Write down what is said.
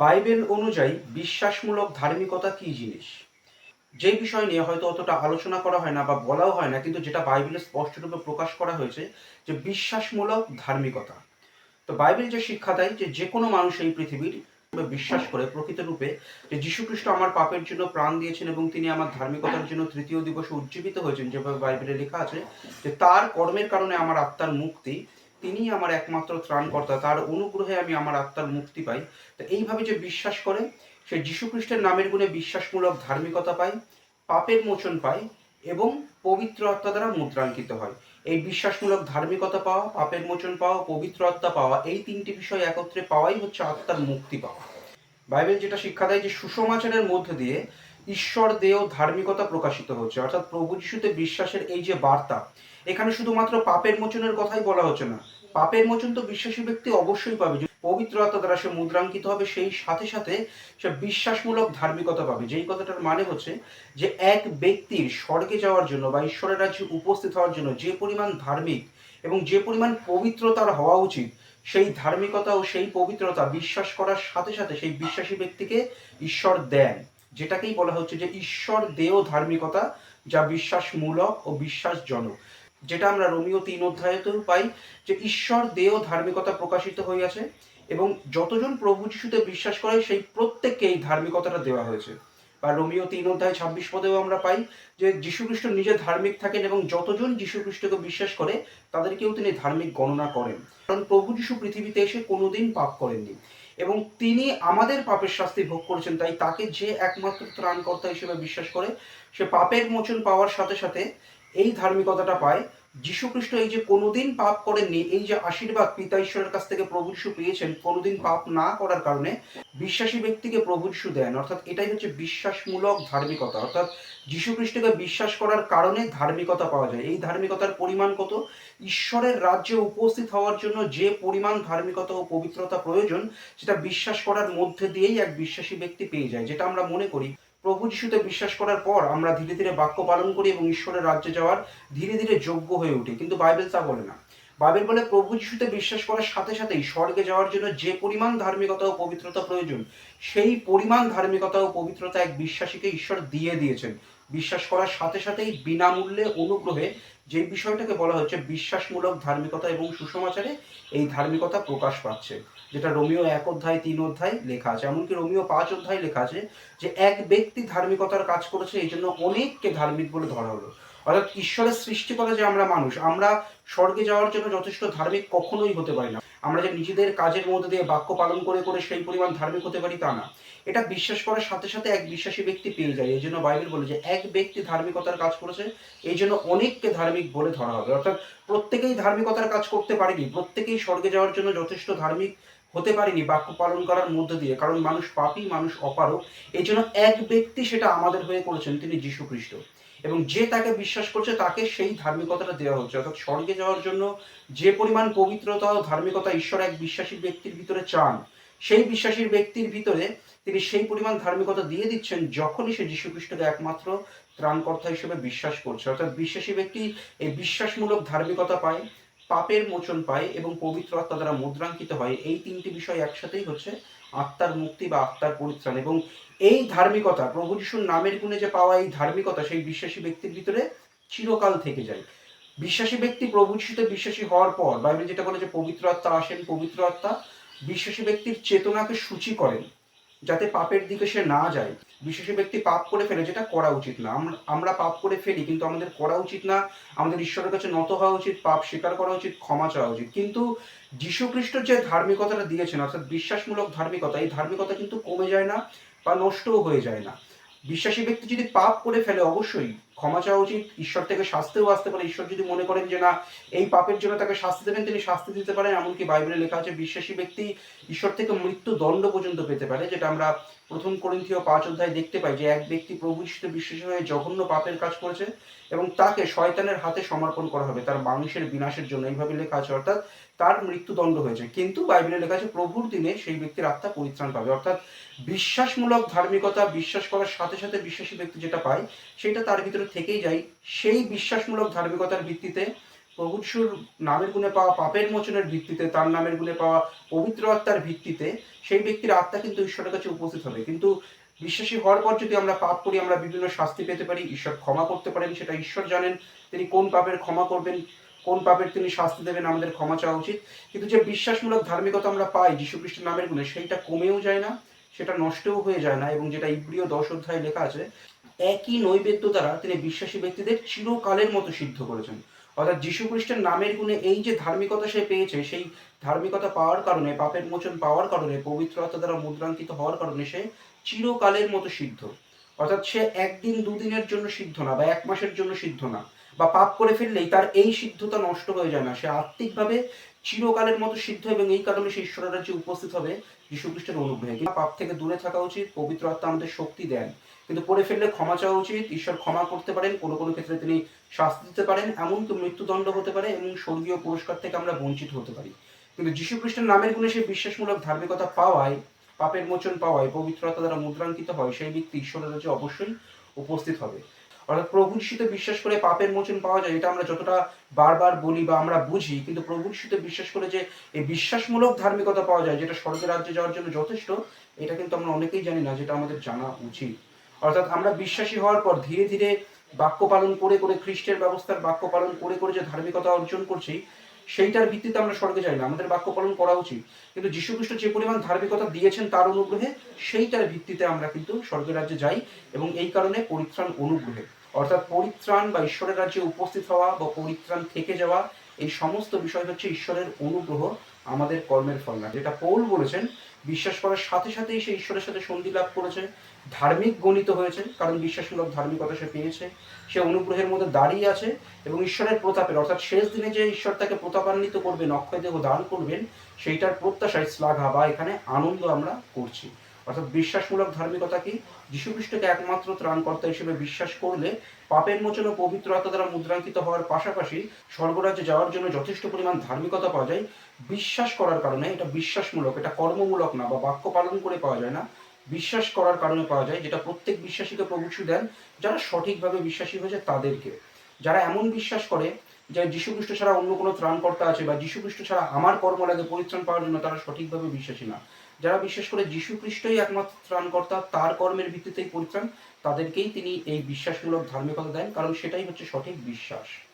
Bible অনুযায়ী বিশ্বাসমূলক ধার্মিকতা কী জিনিস? যে বিষয় নিয়ে হয়তো অতটা আলোচনা করা হয় না বা বলাও হয় না, কিন্তু যেটা বাইবেলে স্পষ্টরূপে প্রকাশ করা হয়েছে যে বিশ্বাসমূলক ধার্মিকতা। তো বাইবেল যে শিক্ষা দেয় যে যে কোনো মানুষ এই পৃথিবীর বিশ্বাস করে প্রকৃত রূপে যে যীশুখ্রিস্ট আমার পাপের জন্য প্রাণ দিয়েছেন এবং তিনি আমার ধার্মিকতার জন্য তৃতীয় দিবসে উজ্জীবিত হয়েছেন, যেভাবে বাইবেলে লেখা আছে যে তার কর্মের কারণে আমার আত্মার মুক্তি তিনি আমার একমাত্র ত্রাণকর্তা। তার অনুগ্রহে আমি আমার আত্মার মুক্তি পাই। তো এইভাবে যে বিশ্বাস করে, সে যীশুখ্রিস্টের নামের গুণে বিশ্বাসমূলক ধার্মিকতা পায়, পাপের মোচন পায় এবং পবিত্র আত্মা দ্বারা মুদ্রাঙ্কিত হয়। এই বিশ্বাসমূলক ধার্মিকতা পাওয়া, পাপের মোচন পাওয়া, পবিত্র আত্মা পাওয়া, এই তিনটি বিষয় একত্রে পাওয়াই হচ্ছে আত্মার মুক্তি পাওয়া। বাইবেল যেটা শিক্ষা দেয় যে সুষমাচারের মধ্যে দিয়ে ঈশ্বর দেহ ধার্মিকতা প্রকাশিত হচ্ছে। অর্থাৎ প্রভু যিশুতে বিশ্বাসের এই যে বার্তা এখানে শুধুমাত্র পাপের মোচনের কথাই বলা হচ্ছে না। পাপের মোচন তো বিশ্বাসী ব্যক্তি অবশ্যই পাবে। পবিত্র আত্মা দ্বারা সে মুদ্রাঙ্কিত হবে, সেই সাথে সাথে সে বিশ্বাসমূলক ধার্মিকতা পাবে। যেই কথাটার মানে হচ্ছে যে এক ব্যক্তির স্বর্গে যাওয়ার জন্য বা ঈশ্বরের রাজ্যে উপস্থিত হওয়ার জন্য যে পরিমাণ ধার্মিক এবং যে পরিমাণ পবিত্রতার হওয়া উচিত, সেই ধার্মিকতা ও সেই পবিত্রতা বিশ্বাস করার সাথে সাথে সেই বিশ্বাসী ব্যক্তিকে ঈশ্বর দেন। যেটাকেই বলা হচ্ছে যে ঈশ্বর দেহ ধার্মিকতা, যা বিশ্বাসমূলক ও বিশ্বাসজনক। যেটা আমরা রোমিও তিন অধ্যায়তেও পাই যে ঈশ্বর দেহ ধার্মিকতা প্রকাশিত হইয়াছে এবং যতজন প্রভু যিশুতে বিশ্বাস করে সেই প্রত্যেককে এই ধার্মিকতাটা দেওয়া হয়েছে। বা রোমিও তিন অধ্যায় ছাব্বিশ পদেও আমরা পাই যে যীশুখ্রিস্ট নিজে ধার্মিক থাকেন এবং যতজন যীশুখ্রিস্টকে বিশ্বাস করে তাদেরকেও তিনি ধার্মিক গণনা করেন। কারণ প্রভু যিশু পৃথিবীতে এসে কোনোদিন পাপ করেননি এবং তিনি আমাদের পাপের শাস্তি ভোগ করেছেন, তাই তাকে যে একমাত্র ত্রাণকর্তা হিসেবে বিশ্বাস করে, সে পাপের মোচন পাওয়ার সাথে সাথে এই ধার্মিকতাটা পায়। যীশুখ্রিস্ট এই যে কোনোদিন পাপ করেননি, এই যে আশীর্বাদ পিতা ঈশ্বরের কাছ থেকে প্রভু যিশু পেয়েছেন, কোনোদিন পাপ না করার কারণে বিশ্বাসী ব্যক্তিকে প্রভু যিশু দেন। অর্থাৎ এটাই হচ্ছে বিশ্বাসমূলক ধার্মিকতা। অর্থাৎ যীশুখ্রিস্টকে বিশ্বাস করার কারণে ধার্মিকতা পাওয়া যায়। এই ধার্মিকতার পরিমাণ কত? ঈশ্বরের রাজ্যে উপস্থিত হওয়ার জন্য যে পরিমাণ ধার্মিকতা ও পবিত্রতা প্রয়োজন, সেটা বিশ্বাস করার মধ্যে দিয়েই এক বিশ্বাসী ব্যক্তি পেয়ে যায়, যেটা আমরা মনে করি প্রভু যিশুতে বিশ্বাস করার পর আমরা ধীরে ধীরে বাক্য পালন করি এবং ঈশ্বরের রাজ্যে যাওয়ার ধীরে ধীরে যোগ্য হয়ে উঠি। কিন্তু বাইবেল তা বলে না। বাইবেল বলে প্রভু যিশুতে বিশ্বাস করার সাথে সাথেই স্বর্গে যাওয়ার জন্য যে পরিমাণ ধার্মিকতা ও পবিত্রতা প্রয়োজন, সেই পরিমাণ ধার্মিকতা ও পবিত্রতা এক বিশ্বাসীকে ঈশ্বর দিয়ে দিয়েছেন। বিশ্বাস করার সাথে সাথেই বিনামূল্যে অনুগ্রহে যে বিষয়টাকে বলা হচ্ছে বিশ্বাসমূলক ধার্মিকতা এবং সুসমাচারে এই ধার্মিকতা প্রকাশ পাচ্ছে, যেটা রোমিও এক অধ্যায়, তিন অধ্যায় লেখা আছে। এমনকি রোমিও পাঁচ অধ্যায় লেখা আছে যে এক ব্যক্তি ধার্মিকতার কাজ করেছে, এই জন্য অনেককে ধার্মিক বলে ধরা হলো। অর্থাৎ ঈশ্বরের সৃষ্টি করে যে আমরা মানুষ, আমরা স্বর্গে যাওয়ার জন্য যথেষ্ট ধার্মিক কখনোই হতে পারি না। আমরা যে নিজেদের কাজের মধ্যে দিয়ে বাক্য পালন করে করে সেই পরিমাণ ধার্মিক হতে পারি তা না। এটা বিশ্বাস করার সাথে সাথে এক বিশ্বাসী ব্যক্তি পেয়ে যায়। এই জন্য বাইবেল বলে যে এক ব্যক্তি ধার্মিকতার কাজ করেছে, এই জন্য অনেককে ধার্মিক বলে ধরা হবে। অর্থাৎ প্রত্যেকেই ধার্মিকতার কাজ করতে পারেনি, প্রত্যেকেই স্বর্গে যাওয়ার জন্য যথেষ্ট ধার্মিক হতে পারিনি বাক্য পালন করার মধ্য দিয়ে। কারণ মানুষ পাপী, মানুষ অপারক। এই জন্য এক ব্যক্তি সেটা আমাদের হয়ে করেছেন, তিনি যীশু খ্রিস্ট। এবং যে তাকে বিশ্বাস করছে, তাকে সেই ধার্মিকতাটা দেওয়া হচ্ছে। অর্থাৎ স্বর্গে যাওয়ার জন্য যে পরিমাণ পবিত্রতা ও ধার্মিকতা ঈশ্বর এক বিশ্বাসী ব্যক্তির ভিতরে চান, সেই বিশ্বাসীর ব্যক্তির ভিতরে তিনি সেই পরিমাণ ধার্মিকতা দিয়ে দিচ্ছেন যখনই সে যীশু খ্রিস্টকে একমাত্র ত্রাণকর্তা হিসেবে বিশ্বাস করছে। অর্থাৎ বিশ্বাসী ব্যক্তি এই বিশ্বাসমূলক ধার্মিকতা পায়, পাপের মোচন পায় এবং পবিত্র আত্মা দ্বারা মুদ্রাঙ্কিত হয়। এই তিনটি বিষয় একসাথেই হচ্ছে আত্মার মুক্তি বা আত্মার পরিত্রাণ। এবং এই ধার্মিকতা, প্রভু যিশুর নামের গুণে যে পাওয়া এই ধার্মিকতা, সেই বিশ্বাসী ব্যক্তির ভিতরে চিরকাল থেকে যায়। বিশ্বাসী ব্যক্তি প্রভু যিশুতে বিশ্বাসী হওয়ার পর, বাইবেল যেটা বলে যে পবিত্র আত্মা আসেন, পবিত্র আত্মা, বিশ্বাসী ব্যক্তির চেতনাকে সূচি করেন, যাতে পাপের দিকে সে না যায়। বিশ্বাসী ব্যক্তি পাপ করে ফেলে, যেটা করা উচিত না। আমরা- পাপ করে ফেলি, কিন্তু আমাদের করা উচিত না। আমাদের ঈশ্বরের কাছে নত হওয়া উচিত, পাপ স্বীকার করা উচিত, ক্ষমা চাওয়া উচিত। কিন্তু যীশুখ্রিস্ট যে ধার্মিকতাটা দিয়েছেন, অর্থাৎ বিশ্বাসমূলক ধার্মিকতা, এই ধার্মিকতা কিন্তু কমে যায় না। বা নষ্টও হয়ে যায় না। বিশ্বাসী ব্যক্তি যদি পাপ করে ফেলে অবশ্যই ক্ষমা চাওয়া উচিত, ঈশ্বর থেকে শাস্তিও আসতে পারে। ঈশ্বর যদি মনে করেন যে না, এই পাপের জন্য তাকে শাস্তি দেবেন, তিনি শাস্তি দিতে পারেন। এমনকি বাইবেলে লেখা আছে, বিশ্বাসী ব্যক্তি ঈশ্বর থেকে মৃত্যু দণ্ড পর্যন্ত পেতে পারে, যেটা আমরা প্রথম করিন্থীয় পাঁচ অধ্যায় দেখতে পাই যে এক ব্যক্তি প্রভু যিশুতে বিশ্বাসী হয়ে জঘন্য পাপের কাজ করেছে এবং তাকে শয়তানের হাতে সমর্পণ করা হবে, তার মাংসের বিনাশের জন্য। এইভাবে লেখা আছে, অর্থাৎ তার মৃত্যুদণ্ড হয়েছে। কিন্তু বাইবেলে লেখা আছে, প্রভুর দিনে সেই ব্যক্তির আত্মা পরিত্রাণ পাবে। অর্থাৎ বিশ্বাসমূলক ধার্মিকতা, বিশ্বাস করার সাথে সাথে বিশ্বাসী ব্যক্তি যেটা পায়, সেটা তার ভিতরে থেকেই যায় সেই বিশ্বাসমূলক ধার্মিকতার ভিত্তিতে প্রভু যিশুর নামের গুণে পাওয়া পাপের মোচনের ভিত্তিতে, তার নামের গুণে পাওয়া পবিত্র আত্মার ভিত্তিতে, সেই ব্যক্তির আত্মা কিন্তু ঈশ্বরের কাছে উপস্থিত হবে। কিন্তু বিশ্বাসী হওয়ার পর যদি আমরা পাপ করি, আমরা বিভিন্ন শাস্তি পেতে পারি, ঈশ্বর ক্ষমা করতে পারেন, সেটা ঈশ্বর জানেন, তিনি কোন পাপের ক্ষমা করবেন, কোন পাপের তিনি শাস্তি দেবেন, আমাদের ক্ষমা চাওয়া উচিত। কিন্তু যে বিশ্বাসমূলক ধার্মিকতা আমরা পাই যীশু খ্রিস্টের নামের গুণে, সেইটা কমেও যায় না, সেটা নষ্টও হয়ে যায় না, এবং যেটা ইব্রিয় দশ অধ্যায়ে লেখা আছে একই নৈবেদ্য দ্বারা তিনি বিশ্বাসী ব্যক্তিদের চিরকালের মতো সিদ্ধ করেছেন। অর্থাৎ যীশু খ্রিস্টের নামের গুণে এই যে ধার্মিকতা সে পেয়েছে, সেই ধার্মিকতা পাওয়ার কারণে, পাপের মোচন পাওয়ার কারণে, পবিত্রতা দ্বারা মুদ্রাঙ্কিত হওয়ার কারণে সে চিরকালের মতো সিদ্ধ। অর্থাৎ সে একদিন দুদিনের জন্য সিদ্ধ না, বা এক মাসের জন্য সিদ্ধ না, বা পাপ করে ফেললেই তার এই সিদ্ধতা নষ্ট হয়ে যায় না। সে আত্মিকভাবে চিরকালের মতো সিদ্ধ এবং এই কারণে সে ঈশ্বরের রাজ্যে উপস্থিত হবে যীশু খ্রিস্টের অনুগ্রহে পাপ থেকে দূরে থাকা উচিত, পবিত্র আত্মা আমাদের শক্তি দেন। কিন্তু করে ফেললে ক্ষমা চাওয়া উচিত, ঈশ্বর ক্ষমা করতে পারেন, কোনো কোনো ক্ষেত্রে তিনি শাস্তি দিতে পারেন এমনকি মৃত্যুদণ্ড হতে পারে, এবং স্বর্গীয় পুরস্কার থেকে আমরা বঞ্চিত হতে পারি। কিন্তু যীশু খ্রিস্টের নামের গুণে সেই বিশ্বাসমূলক ধার্মিকতা পাওয়ায়, পাপের মোচন পাওয়ায় পবিত্রতা দ্বারা মুদ্রাঙ্কিত হয়, সেই ব্যক্তি ঈশ্বরের কাছে অবশ্যই উপস্থিত হবে। অর্থাৎ প্রভু যিশুতে বিশ্বাস করে পাপের মোচন পাওয়া যায়, এটা আমরা যতটা বারবার বলি বা আমরা বুঝি, কিন্তু প্রভু যিশুতে বিশ্বাস করে যে এই বিশ্বাসমূলক ধার্মিকতা পাওয়া যায়, যেটা স্বর্গ রাজ্যে যাওয়ার জন্য যথেষ্ট, এটা কিন্তু আমরা অনেকেই জানি না, যেটা আমাদের জানা উচিত। অর্থাৎ আমরা বিশ্বাসী হওয়ার পর ধীরে ধীরে বাক্য পালন করে করে খ্রিস্টের ব্যবস্থার বাক্য পালন করে করে যে ধার্মিকতা অর্জন করছি, সেইটার ভিত্তিতে আমরা স্বর্গে যাই না, আমাদের বাক্য পালন করা উচিত। কিন্তু যীশু খ্রিস্ট যে পরিমাণ ধার্মিকতা দিয়েছেন তার অনুগ্রহে, সেইটার ভিত্তিতে আমরা কিন্তু স্বর্গের রাজ্যে যাই এবং এই কারণে পরিত্রাণ অনুগ্রহে। অর্থাৎ পরিত্রাণ বা ঈশ্বরের রাজ্যে উপস্থিত হওয়া বা পরিত্রাণ থেকে যাওয়া, এই সমস্ত বিষয় হচ্ছে ঈশ্বরের অনুগ্রহ, আমাদের কর্মের ফল না। যেটা পৌল বলেছেন, বিশ্বাস করার সাথে সাথেই সে ঈশ্বরের সাথে সন্ধি লাভ করেছে, ধার্মিক গণিত হয়েছে, কারণ বিশ্বাসমূলক ধার্মিকতা সে পেয়েছে, সে অনুগ্রহের মধ্যে দাঁড়িয়ে আছে এবং ঈশ্বরের প্রতাপের, অর্থাৎ শেষ দিনে যে ঈশ্বর তাকে প্রতাপান্বিত করবেন, অক্ষয় দেহ দান করবেন, সেইটার প্রত্যাশায় শ্লাঘা বা এখানে আনন্দ আমরা করছি। অর্থাৎ বিশ্বাসমূলক ধার্মিকতা কি? যীশুখ্রিস্টকে একমাত্র ত্রাণকর্তা হিসেবে বিশ্বাস করলে পাপের মোচন ও পবিত্র আত্মা দ্বারা মুদ্রাঙ্কিত হওয়ার পাশাপাশি স্বর্গরাজ্যে যাওয়ার জন্য যথেষ্ট পরিমাণ ধার্মিকতা পাওয়া যায়। বিশ্বাস করার কারণে, এটা বিশ্বাসমূলক, এটা কর্মমূলক না, বা বাক্য পালন করে পাওয়া যায় না। বিশ্বাস করার কারণে পাওয়া যায়, যেটা প্রত্যেক বিশ্বাসীকে প্রভু দেন, যারা সঠিকভাবে বিশ্বাসী হয়েছে তাদেরকে। যারা এমন বিশ্বাস করে যে যীশুখ্রিস্ট ছাড়া অন্য কোনো ত্রাণকর্তা আছে বা যীশুখ্রিস্ট ছাড়া আমার কর্ম লাগে পরিত্রাণ পাওয়ার জন্য তারা সঠিকভাবে বিশ্বাসী না। যারা বিশ্বাস করে যীশু খ্রিস্টই একমাত্র ত্রাণকর্তা, তার কর্মের ভিত্তিতেই পরিত্রাণ, তাদেরকেই তিনি এই বিশ্বাসমূলক ধার্মিকতা দেন, কারণ সেটাই হচ্ছে সঠিক বিশ্বাস।